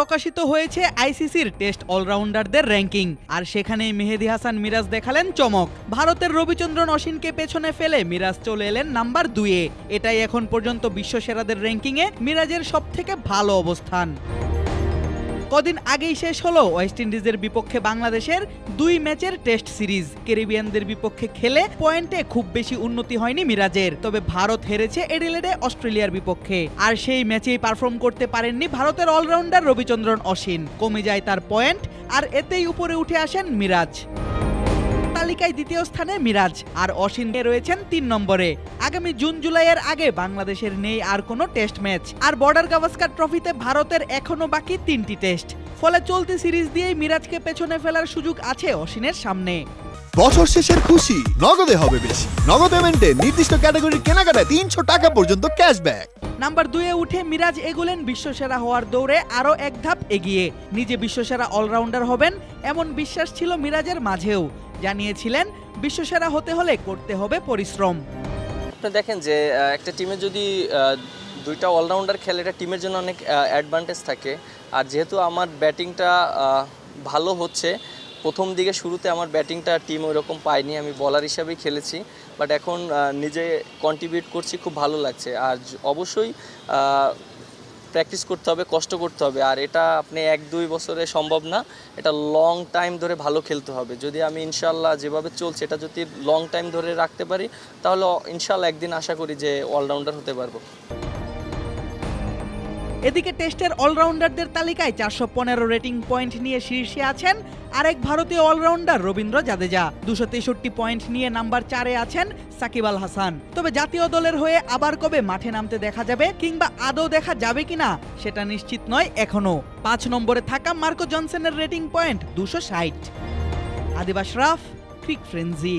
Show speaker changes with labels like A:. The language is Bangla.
A: প্রকাশিত হয়েছে আইসিসির টেস্ট অলরাউন্ডারদের র্যাঙ্কিং। আর সেখানেই মেহেদি হাসান মিরাজ দেখালেন চমক। ভারতের রবিচন্দ্রন অশ্বিনকে পেছনে ফেলে মিরাজ চলে এলেন নাম্বার দুইয়ে। এটাই এখন পর্যন্ত বিশ্বসেরাদের র্যাঙ্কিংয়ে মিরাজের সবথেকে ভালো অবস্থান। কদিন আগেই শেষ হলো ওয়েস্ট ইন্ডিজের বিপক্ষে বাংলাদেশের দুই ম্যাচের টেস্ট সিরিজ। ক্যারিবিয়ানদের বিপক্ষে খেলে পয়েন্টে খুব বেশি উন্নতি হয়নি মিরাজের, তবে ভারত হেরেছে এডিলেডে অস্ট্রেলিয়ার বিপক্ষে। আর সেই ম্যাচেই পারফর্ম করতে পারেননি ভারতের অলরাউন্ডার রবিচন্দ্রন অশ্বিন। কমে যায় তার পয়েন্ট, আর এতেই উপরে উঠে আসেন মিরাজ। তালিকায় দ্বিতীয় স্থানে মিরাজ, আর অসিনে রয়েছেন তিন নম্বরে। আগামী জুন জুলাইয়ের আগে বাংলাদেশের নেই আর কোনো টেস্ট ম্যাচ, আর বর্ডার গাভাস্কার ট্রফিতে ভারতের এখনও বাকি তিনটি টেস্ট। ফলে চলতি সিরিজ দিয়েই মিরাজকে পেছনে ফেলার সুযোগ আছে অসিনের সামনে।
B: বছর শেষের খুশি, নগদে হবে বেশি। নগদ পেমেন্টে নির্দিষ্ট ক্যাটাগরির কেনাকাটায় তিনশো টাকা পর্যন্ত ক্যাশব্যাক
A: নাম্বার দুয়ে উঠে মিরাজ এগোলেন বিশ্বসেরা হওয়ার দৌড়ে আরও এক ধাপ এগিয়ে। নিজে বিশ্বসেরা অলরাউন্ডার হবেন, এমন বিশ্বাস ছিল মিরাজের মাঝেও। জানিয়েছিলেন, বিশ্বসেরা হতে হলে করতে হবে পরিশ্রম।
C: আপনি দেখেন যে একটা টিমে যদি দুইটা অলরাউন্ডার খেলে, এটা টিমের জন্য অনেক অ্যাডভান্টেজ থাকে। আর যেহেতু আমার ব্যাটিংটা ভালো হচ্ছে, প্রথম দিকে শুরুতে আমার ব্যাটিংটা টিম ওইরকম পাইনি আমি বলার হিসাবেই খেলেছি। বাট এখন নিজে কন্ট্রিবিউট করছি, খুব ভালো লাগছে। আর অবশ্যই প্র্যাকটিস করতে হবে, কষ্ট করতে হবে। আর এটা আপনি এক দুই বছরে সম্ভব না। এটা লং টাইম ধরে ভালো খেলতে হবে। যদি আমি ইনশাল্লাহ যেভাবে চলছে, এটা যদি লং টাইম ধরে রাখতে পারি, তাহলে ইনশাল্লাহ একদিন আশা করি যে অলরাউন্ডার হতে পারব।
A: এদিকে টেস্টের অলরাউন্ডারদের তালিকায় চারশো পনেরো রেটিং পয়েন্ট নিয়ে শীর্ষে আছেন আরেক ভারতীয় অলরাউন্ডার রবীন্দ্র জাদেজা। দুশো তেষট্টি পয়েন্ট নিয়ে নাম্বার চারে আছেন সাকিব আল হাসান। তবে জাতীয় দলের হয়ে আবার কবে মাঠে নামতে দেখা যাবে কিংবা আদৌ দেখা যাবে কিনা, সেটা নিশ্চিত নয় এখনও পাঁচ নম্বরে থাকা মার্কো জনসনের রেটিং পয়েন্ট দুশো ষাট। আদিবাস রাফ, ক্রিক ফ্রেন্সি।